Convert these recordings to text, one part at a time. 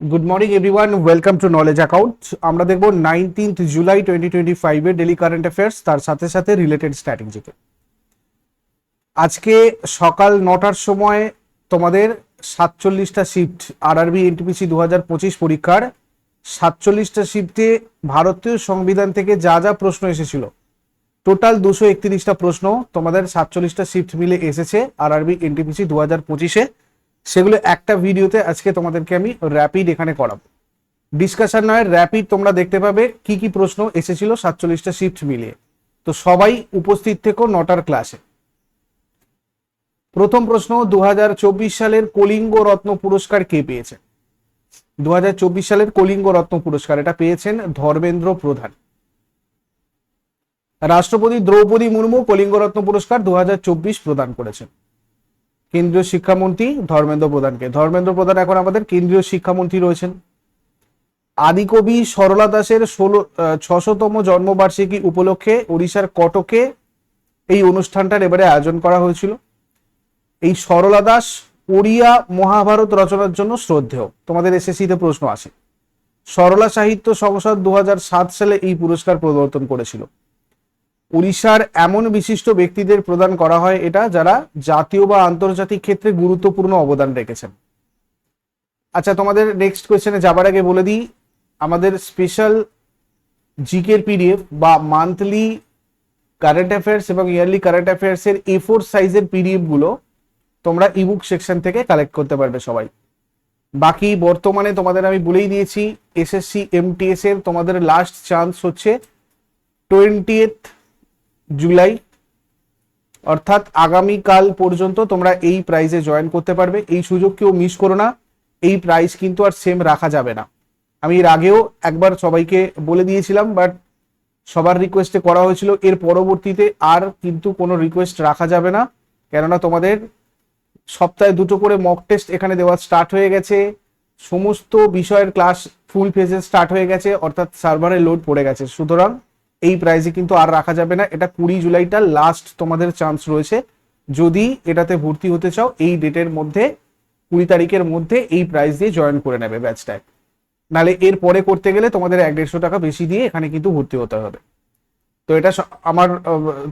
Good morning everyone welcome to knowledge account আমরা দেখব nineteenth July twenty twenty ফাইভের daily current affairs তার সাথে সাথে রিলেটেড স্ট্র্যাটেজিকে আজকে সকাল নটার সময় তোমাদের সাতচল্লিশটা শিফট আরআরবি এনটিপিসি দু হাজার পঁচিশ পরীক্ষার সাতচল্লিশটা শিফটে ভারতীয় সংবিধান থেকে যা যা প্রশ্ন এসেছিল টোটাল দুশো একত্রিশটা প্রশ্ন তোমাদের সাতচল্লিশটা শিফট মিলে এসেছে আরআরবি এনটিপিসি দু হাজার পঁচিশে। সেগুলো একটা ভিডিওতে আজকে তোমাদেরকে আমি র্যাপিড এখানে করাবো। ডিসকাশন নয় র্যাপিড তোমরা দেখতে পাবে কি কি প্রশ্ন এসেছিল সাতচল্লিশটা শিফট মিলিয়ে। তো সবাই উপস্থিত থেকো নটার ক্লাসে প্রথম প্রশ্ন দু হাজার চব্বিশ সালের কলিঙ্গ রত্ন পুরস্কার কে পেয়েছে? দু সালের কলিঙ্গ রত্ন পুরস্কার, এটা পেয়েছেন ধর্মেন্দ্র প্রধান। রাষ্ট্রপতি দ্রৌপদী মুর্মু কলিঙ্গ রত্ন পুরস্কার দু হাজার চব্বিশ প্রদান করেছেন। কেন্দ্রীয় শিক্ষামন্ত্রী ধর্মেন্দ্র প্রধানকে। ধর্মেন্দ্র প্রধান এখন আমাদের কেন্দ্রীয় শিক্ষামন্ত্রী রয়েছেন। আদিকবি সরলা দাসের ষোলো ছশোতম জন্মবার্ষিকী উপলক্ষে ওড়িশার কটকে এই অনুষ্ঠানটার এবারে আয়োজন করা হয়েছিল। এই সরলা দাস ওড়িয়া মহাভারত রচনার জন্য শ্রদ্ধেয়। তোমাদের এসএসসিতে প্রশ্ন আসে। সরলা সাহিত্য সংসদ দু হাজার সাত সালে এই পুরস্কার প্রবর্তন করেছিল। উড়িষ্যার এমন বিশিষ্ট ব্যক্তিদের প্রদান করা হয় এটা যারা জাতীয় বা আন্তর্জাতিক ক্ষেত্রে গুরুত্বপূর্ণ অবদান রেখেছেন। আচ্ছা তোমাদের নেক্সট কোয়েশ্চেনে যাবার আগে বলে দিই, আমাদের স্পেশাল জিকের পিডিএফ বা মান্থলি কারেন্ট অ্যাফেয়ার্স এবং ইয়ারলি কারেন্ট অ্যাফেয়ার্সের এ ফোর সাইজের পিডিএফগুলো তোমরা ইবুক সেকশন থেকে কালেক্ট করতে পারবে সবাই। বাকি বর্তমানে তোমাদের আমি বলেই দিয়েছি এসএসসি এমটিএস এর তোমাদের লাস্ট চান্স হচ্ছে টোয়েন্টিয়েথ জুলাই। অর্থাৎ আগামীকাল পর্যন্ত তোমরা এই প্রাইজে জয়েন করতে পারবে। এই সুযোগ কেউ মিস করো না। এই প্রাইস কিন্তু আর সেম রাখা যাবে না। আমি এর আগেও একবার সবাইকে বলে দিয়েছিলাম বাট সবার রিকোয়েস্টে করা হয়েছিল। এর পরবর্তীতে আর কিন্তু কোনো রিকোয়েস্ট রাখা যাবে না। কেননা তোমাদের সপ্তাহে দুটো করে মক টেস্ট এখানে দেওয়া স্টার্ট হয়ে গেছে। সমস্ত বিষয়ের ক্লাস ফুল ফেজে স্টার্ট হয়ে গেছে। অর্থাৎ সার্ভারে লোড পড়ে গেছে। সুতরাং এই প্রাইজে কিন্তু আর রাখা যাবে না। এটা কুড়ি জুলাইটা লাস্ট তোমাদের চান্স রয়েছে। যদি এটাতে ভর্তি হতে চাও, এই ডেটের মধ্যে, কুড়ি তারিখের মধ্যে এই প্রাইস দিয়ে জয়েন করে নেবে ব্যাচটায় নালে এর পরে করতে গেলে তোমাদের এক দেড়শো টাকা বেশি দিয়ে এখানে কিন্তু ভর্তি হতে হবে। তো এটা আমার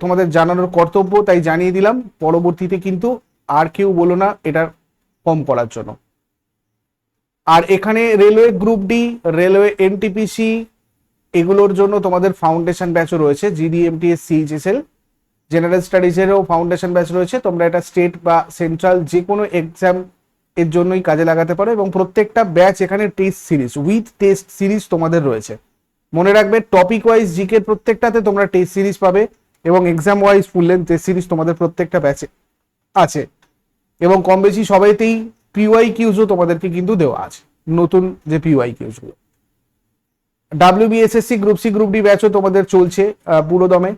তোমাদের জানানোর কর্তব্য, তাই জানিয়ে দিলাম। পরবর্তীতে কিন্তু আর কেউ বলো না, এটা কম করার জন্য। আর এখানে railway group D railway NTPC এগুলোর জন্য তোমাদের ফাউন্ডেশন ব্যাচও রয়েছে জিডিএমটিএস সিএইচএসএল জেনারেল স্টাডিজেরও ফাউন্ডেশন ব্যাচ রয়েছে, তোমরা এটা স্টেট বা সেন্ট্রাল যে কোনো এক্সাম এর জন্যই কাজে লাগাতে পারো এবং প্রত্যেকটা ব্যাচ এখানে test series with test series তোমাদের রয়েছে। মনে রাখবে টপিক ওয়াইজ জিকের প্রত্যেকটাতে তোমরা টেস্ট সিরিজ পাবে এবং exam wise full length test series তোমাদের প্রত্যেকটা ব্যাচে আছে। এবং কম বেশি সবাইতেই পিওয়াই কিউজও তোমাদেরকে কিন্তু দেওয়া আছে, নতুন যে PY কিউজগুলো WBSSC group C group D ব্যাচও তোমাদের চলছে আহ, পুরো দমে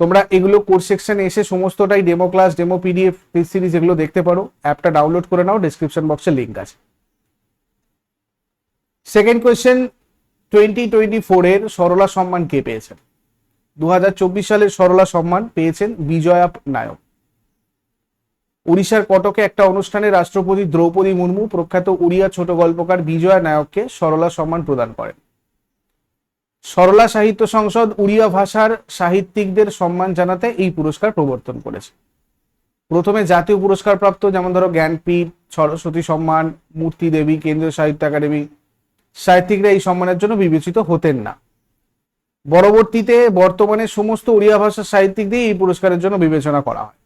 তোমরা এগুলো কোর্স সেকশনে এসে সমস্তটাই demo class demo PDF series এগুলো দেখতে পারো। অ্যাপটা ডাউনলোড করে নাও ডিসক্রিপশন বক্সে লিঙ্ক আছে। সেকেন্ড কোয়েশ্চেন টোয়েন্টি টোয়েন্টি ফোরের সরলা সম্মান কে পেয়েছেন? দু হাজার চব্বিশ সালের সরলা সম্মান পেয়েছেন বিজয়া নায়ক। উড়িষ্যার কটকে একটা অনুষ্ঠানে রাষ্ট্রপতি দ্রৌপদী মুর্মু প্রখ্যাত উড়িয়া ছোট গল্পকার বিজয়া নায়ককে সরলা সম্মান প্রদান করেন। সরলা সাহিত্য সংসদ উড়িয়া ভাষার সাহিত্যিকদের সম্মান জানাতে এই পুরস্কার প্রবর্তন করেছে। প্রথমে জাতীয় পুরস্কার প্রাপ্ত যেমন ধরো জ্ঞানপীঠ, সরস্বতী সম্মান, মূর্তি দেবী, কেন্দ্রীয় সাহিত্য একাডেমি, সাহিত্যিকরা এই সম্মানের জন্য বিবেচিত হতেন না। পরবর্তীতে বর্তমানে সমস্ত উড়িয়া ভাষার সাহিত্যিকদের এই পুরস্কারের জন্য বিবেচনা করা হয়।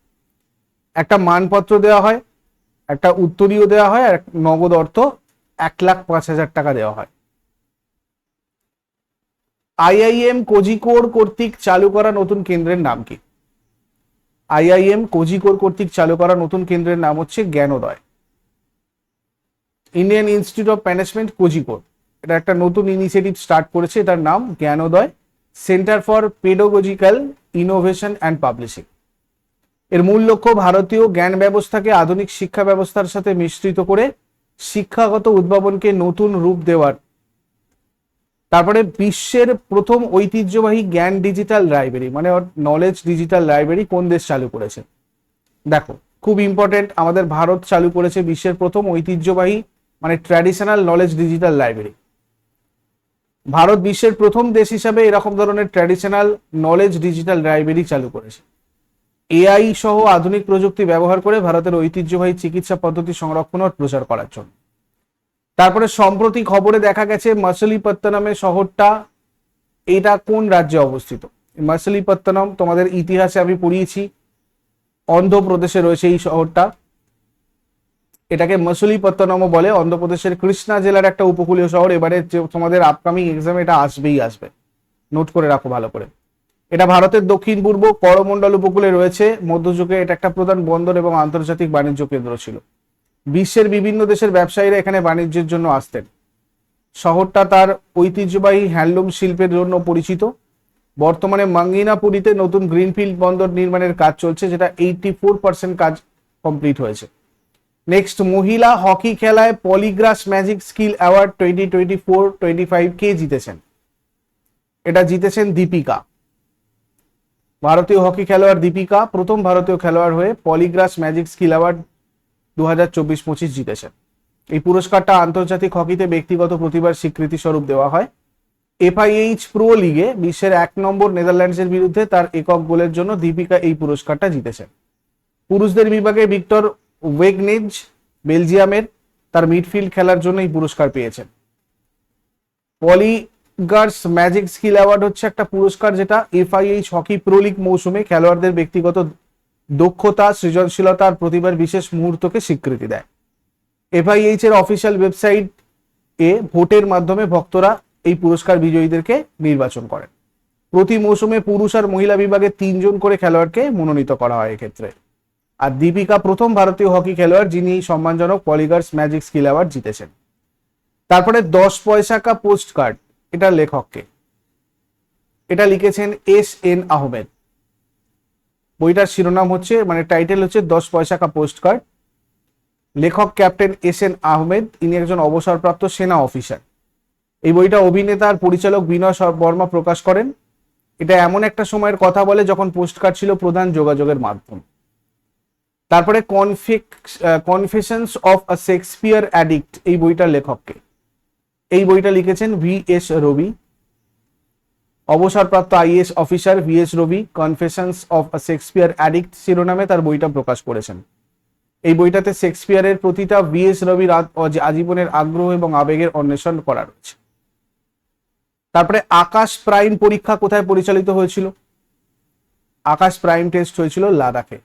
একটা মানপত্র দেওয়া হয়, একটা উত্তরীয় দেওয়া হয় আর নগদ অর্থ এক লাখ পাঁচ হাজার টাকা দেওয়া হয়। আইআইএম কোজিকোড কর্তৃক চালু করা নতুন কেন্দ্রের নাম কি? আইআইএম কোজিকোড কর্তৃক চালু করা নতুন কেন্দ্রের নাম হচ্ছে Gyanodaya. Indian Institute of Management Kozhikode. এটা একটা নতুন ইনিশিয়েটিভ স্টার্ট করেছে, এটার নাম Gyanodaya. Centre for pedagogical innovation and publishing. এর মূল লক্ষ্য ভারতীয় জ্ঞান ব্যবস্থাকে আধুনিক শিক্ষা ব্যবস্থার সাথে মিশ্রিত করে শিক্ষাগত উদ্ভাবনকে নতুন রূপ দেওয়ার তারপরে বিশ্বের প্রথম ঐতিহ্যবাহী জ্ঞান ডিজিটাল লাইব্রেরি মানে নলেজ ডিজিটাল লাইব্রেরি কোন দেশ চালু করেছে? দেখো, খুব ইম্পর্টেন্ট আমাদের ভারত চালু করেছে বিশ্বের প্রথম ঐতিহ্যবাহী মানে traditional knowledge digital library Bharat বিশ্বের প্রথম দেশ হিসাবে এরকম ধরনের ট্র্যাডিশনাল নলেজ ডিজিটাল লাইব্রেরি চালু করেছে। এআই সহ আধুনিক প্রযুক্তি ব্যবহার করে ভারতের ঐতিহ্যবাহী চিকিৎসা পদ্ধতি সংরক্ষণ ও প্রচার করার জন্য। তারপরে সম্প্রতি খবরে দেখা গেছে মাসলিপত্তনমে শহরটা, এটা কোন রাজ্যে অবস্থিত? মাসলিপত্তনম, তোমাদের ইতিহাসে আমি পড়িয়েছি, অন্ধ্রপ্রদেশে রয়েছে এই শহরটা। এটাকে মসুলিপত্তনমও বলে। অন্ধ্রপ্রদেশের কৃষ্ণা জেলার একটা উপকূলীয় শহর, এবারে যে তোমাদের আপকামিং এক্সামে এটা আসবেই আসবে। নোট করে রাখো ভালো করে। এটা ভারতের দক্ষিণ পূর্ব, করমণ্ডল উপকূলে রয়েছে। মধ্যযুগে এটা একটা প্রধান বন্দর এবং আন্তর্জাতিক বাণিজ্য কেন্দ্র ছিল। বিশ্বের বিভিন্ন দেশের ব্যবসায়ীরা এখানে বাণিজ্যের জন্য আসতেন। শহরটা তার ঐতিহ্যবাহী হ্যান্ডলুম শিল্পের জন্য পরিচিত। বর্তমানে মাঙ্গিনাপুরীতে নতুন গ্রিনফিল্ড বন্দর নির্মাণের কাজ চলছে, যেটা এইটি ফোর পার্সেন্ট কাজ কমপ্লিট হয়েছে। নেক্সট, মহিলা হকি খেলায় Poligras magic skill award twenty twenty four twenty five কে জিতেছেন? এটা জিতেছেন দীপিকা। ভারতীয় হকি খেলোয়াড় দীপিকা, প্রথম ভারতীয় খেলোয়াড় হয়ে পলিগ্রাস ম্যাজিক স্কিল অ্যাওয়ার্ড দু হাজার চব্বিশ পঁচিশ জিতেছেন। এই পুরস্কারটা আন্তর্জাতিক হকিতে ব্যক্তিগত প্রতিভার স্বীকৃতি স্বরূপ দেওয়া হয়। এফআইএইচ প্রো লিগে বিশ্বের এক নম্বর নেদারল্যান্ডসের বিরুদ্ধে তার একক গোলের জন্য দীপিকা এই পুরস্কারটা জিতেছেন। পুরুষদের বিভাগে ভিক্টর ওয়েগনেজ, বেলজিয়ামের তার মিডফিল্ড খেলার জন্য এই পুরস্কার পেয়েছেন। পলিগার্স ম্যাজিক স্কিল অ্যাওয়ার্ড হচ্ছে একটা পুরস্কার যেটা এফআইএইচ হকি প্রো লিগ মৌসুমে খেলোয়াড়দের ব্যক্তিগত দক্ষতা সৃজনশীলতা আর প্রতিভার বিশেষ মুহূর্তকে স্বীকৃতি দেয়। এফআইএইচ এর অফিসিয়াল ওয়েবসাইট এ ভোটের মাধ্যমে ভক্তরা এই পুরস্কার বিজয়ীদেরকে নির্বাচন করেন। প্রতি মৌসুমে পুরুষ আর মহিলা বিভাগে তিনজন করে খেলোয়াড়কে মনোনীত করা হয় এক্ষেত্রে। আর দীপিকা প্রথম ভারতীয় হকি খেলোয়াড়, যিনি সম্মানজনক পলিগার্স ম্যাজিক স্কিল অ্যাওয়ার্ড জিতেছেন। তারপরে দশ পয়সা কা পোস্ট কার্ড এটা লেখককে। এটা লিখেছেন এস এন আহমেদ। বইটার শিরোনাম হচ্ছে মানে টাইটেল হচ্ছে দশ পয়সা কা পোস্ট কার্ড লেখক ক্যাপ্টেন এস এন আহমেদ, ইনি একজন অবসরপ্রাপ্ত সেনা অফিসার এই বইটা অভিনেতা আর পরিচালক বিনয় বর্মা প্রকাশ করেন। এটা এমন একটা সময়ের কথা বলে যখন পোস্ট কার্ড ছিল প্রধান যোগাযোগের মাধ্যম। তারপরে confessions of a Shakespeare addict এই বইটার লেখককে। এই বইটা লিখেছেন ভি এস রবি। অবসরপ্রাপ্ত IAS officer V S Ravi confessions of Shakespeare addict শিরোনামে তার বইটা প্রকাশ করেছেন। এই বইটাতে শেক্সপিয়ারের প্রতিটা ভি এস রবির আজীবনের আগ্রহ এবং আবেগের অন্বেষণ করা রয়েছে। তারপরে আকাশ প্রাইম পরীক্ষা কোথায় পরিচালিত হয়েছিল? আকাশ প্রাইম টেস্ট হয়েছিল লাদাখে।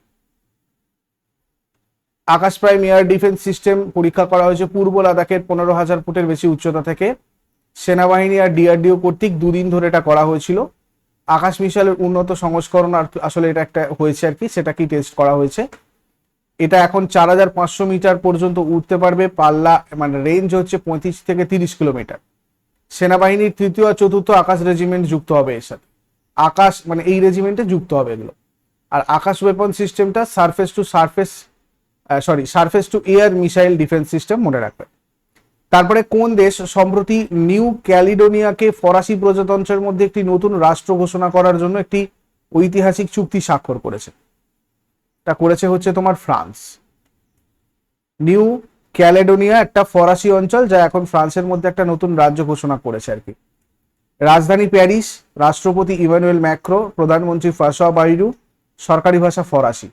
Akash prime air defence system পরীক্ষা করা হয়েছে পূর্ব লাদাখের পনেরো হাজার ফুটের বেশি উচ্চতা থেকে। সেনাবাহিনী আর ডিআরডিও কর্তৃক দুদিন ধরে এটা করা হয়েছিল। আকাশ মিসাইলের উন্নত সংস্করণ আর আসলে এটা একটা হয়েছে আর কি সেটা কি টেস্ট করা হয়েছে। এটা এখন চার হাজার পাঁচশো মিটার পর্যন্ত উঠতে পারবে, পাল্লা মানে রেঞ্জ হচ্ছে পঁয়ত্রিশ থেকে তিরিশ কিলোমিটার। সেনাবাহিনীর তৃতীয় আর চতুর্থ আকাশ রেজিমেন্ট যুক্ত হবে এর সাথে। আকাশ মানে এই রেজিমেন্টে যুক্ত হবে এগুলো। আর আকাশ ওয়েপন সিস্টেমটা surface to surface sorry surface to air missile defence system মনে রাখবে তারপরে কোন দেশ সম্প্রতি নিউ ক্যালিডোনিয়াকে ফরাসি প্রজাতন্ত্রের মধ্যে একটি নতুন রাষ্ট্র ঘোষণা করার জন্য একটি ঐতিহাসিক চুক্তি স্বাক্ষর করেছে? তা করেছে হচ্ছে তোমার ফ্রান্স। নিউ ক্যালেডোনিয়া একটা ফরাসি অঞ্চল যা এখন ফ্রান্সের মধ্যে একটা নতুন রাজ্য ঘোষণা করেছে আর কি। রাজধানী প্যারিস, রাষ্ট্রপতি ইমানুয়েল ম্যাক্রো, প্রধানমন্ত্রী ফাসা বাইরু, সরকারি ভাষা ফরাসি।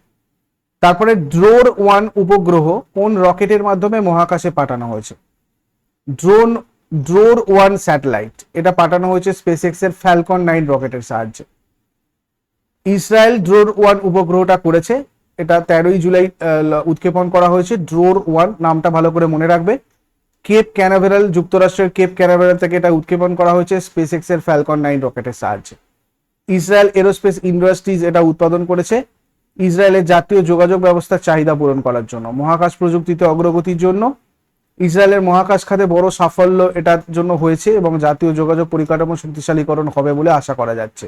তারপরে ড্রোর ওয়ান উপগ্রহ কোন রকেটের মাধ্যমে মহাকাশে পাঠানো হয়েছে? ড্রোন ড্রোর ওয়ান স্যাটেলাইট এটা পাঠানো হয়েছে স্পেসএক্স এর ফ্যালকন নাইন রকেটের সাহায্যে। ইসরায়েল ড্রোর ওয়ান উপগ্রহটা করেছে, এটা তেরোই জুলাই উৎক্ষেপণ করা হয়েছে। ড্রোর ওয়ান নামটা ভালো করে মনে রাখবে। কেপ ক্যানাভেরাল যুক্তরাষ্ট্রের কেপ ক্যানাভেরাল থেকে এটা উৎক্ষেপণ করা হয়েছে স্পেসএক্স এর ফ্যালকন নাইন রকেটের সাহায্যে। ইসরায়েল এরোস্পেস ইন্ডাস্ট্রিজ এটা উৎপাদন করেছে। ইসরায়েলের জাতীয় যোগাযোগ ব্যবস্থার চাহিদা পূরণ করার জন্য, মহাকাশ প্রযুক্তিতে অগ্রগতির জন্য। ইসরায়েলের মহাকাশ খাতে বড় সাফল্য এটার জন্য হয়েছে এবং জাতীয় যোগাযোগ পরিকাঠামো শক্তিশালীকরণ হবে বলে আশা করা যাচ্ছে।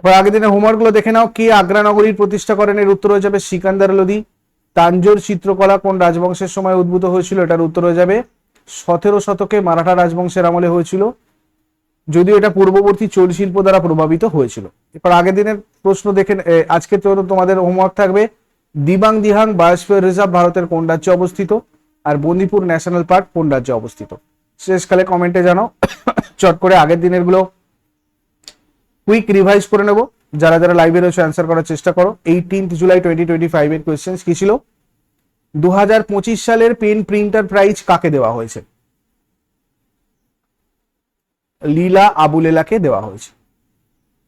এবার আগের দিনের হোমওয়ার্কগুলো দেখে নাও। কে আগ্রা নগরীর প্রতিষ্ঠা করেন এর উত্তর হয়ে যাবে সিকান্দার লোদি তাঞ্জোর চিত্রকলা কোন রাজবংশের সময় উদ্ভূত হয়েছিল এটার উত্তর হয়ে যাবে সতেরো শতকে মারাঠা রাজবংশের আমলে হয়েছিল। যদিও এটা পূর্ববর্তী চোল শিল্প দ্বারা প্রভাবিত হয়েছিল। এরপর আগের দিনের প্রশ্ন দেখে আজকে জন্য তোমাদের হোমওয়ার্ক থাকবে। দিবাং দিহাং বায়োস্ফিয়ার রিজার্ভ ভারতের কোন রাজ্যে অবস্থিত? আর বন্দিপুর ন্যাশনাল পার্ক কোন রাজ্যে অবস্থিত? শেষকালে কমেন্টে জানাও। চট করে আগের দিনেরগুলো কুইক রিভাইজ করে নেব। যারা যারা লাইভে রয়েছে অ্যান্সার করার চেষ্টা করো। Eighteenth July twenty twenty five এর কোয়েশ্চেন কি ছিল? দু হাজার পঁচিশ সালের পেন প্রিন্টার প্রাইজ কাকে দেওয়া হয়েছে? লীলা আবুলেলাকে দেওয়া হয়েছে।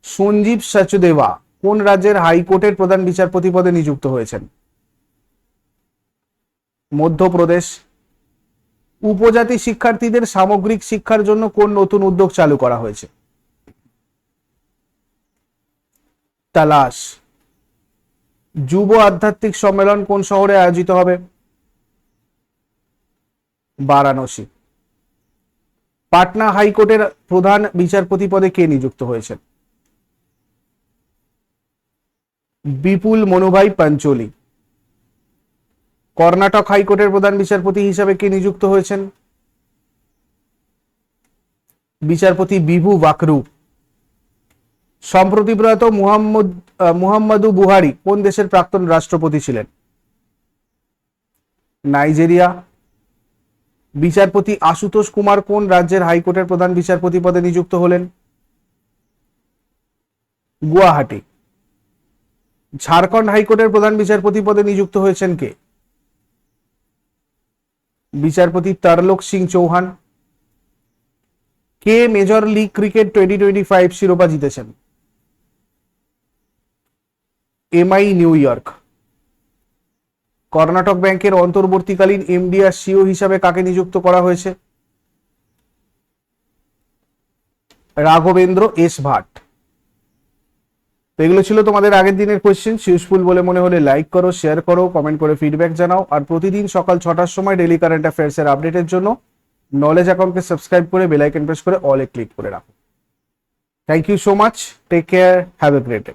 সঞ্জীব সচদেবা কোন রাজ্যের হাইকোর্টের প্রধান বিচারপতি পদে নিযুক্ত হয়েছেন? মধ্যপ্রদেশ। উপজাতি শিক্ষার্থীদের সামগ্রিক শিক্ষার জন্য কোন নতুন উদ্যোগ চালু করা হয়েছে? তালাশ। যুব আধ্যাত্মিক সম্মেলন কোন শহরে আয়োজিত হবে? বারাণসী। পাটনা হাইকোর্টের প্রধান বিচারপতি পদে কে নিযুক্ত হয়েছেন? বিপুল মনুভাই পাঞ্চলি। কর্ণাটক হাইকোর্টের প্রধান বিচারপতি হিসাবে কে নিযুক্ত হয়েছেন? বিচারপতি বিভু বাকরু। সম্প্রতি প্রয়াত মুহাম্মদ মুহাম্মাদু বুহারি কোন দেশের প্রাক্তন রাষ্ট্রপতি ছিলেন? নাইজেরিয়া। বিচারপতি আশুতোষ কুমার কোন রাজ্যের হাইকোর্টের প্রধান বিচারপতি পদে নিযুক্ত হলেন? গুয়াহাটি। ঝাড়খণ্ড হাইকোর্টের প্রধান বিচারপতি পদে নিযুক্ত হয়েছেন কে? বিচারপতি তরলোক সিং চৌহান, কে major league cricket twenty twenty five শিরোপা জিতেছেন? এমআই নিউ ইয়র্ক কর্ণাটক ব্যাংকের অন্তর্বর্তীকালীন এমডি আর সিও হিসাবে কাকে নিযুক্ত করা হয়েছে? রাঘবেন্দ্র এস ভাট। তো এগুলো ছিল তোমাদের আগের দিনের কোয়েশ্চেন ইউজফুল বলে মনে হলে লাইক করো শেয়ার করো কমেন্ট করে ফিডব্যাক জানাও। আর প্রতিদিন সকাল ছটার সময় ডেলি কারেন্ট অ্যাফেয়ার্স এর আপডেটের জন্য নলেজ অ্যাকাউন্টকে সাবস্ক্রাইব করে বেলাইকন প্রেস করে অলে ক্লিক করে রাখো। Thank you so much take care have a great day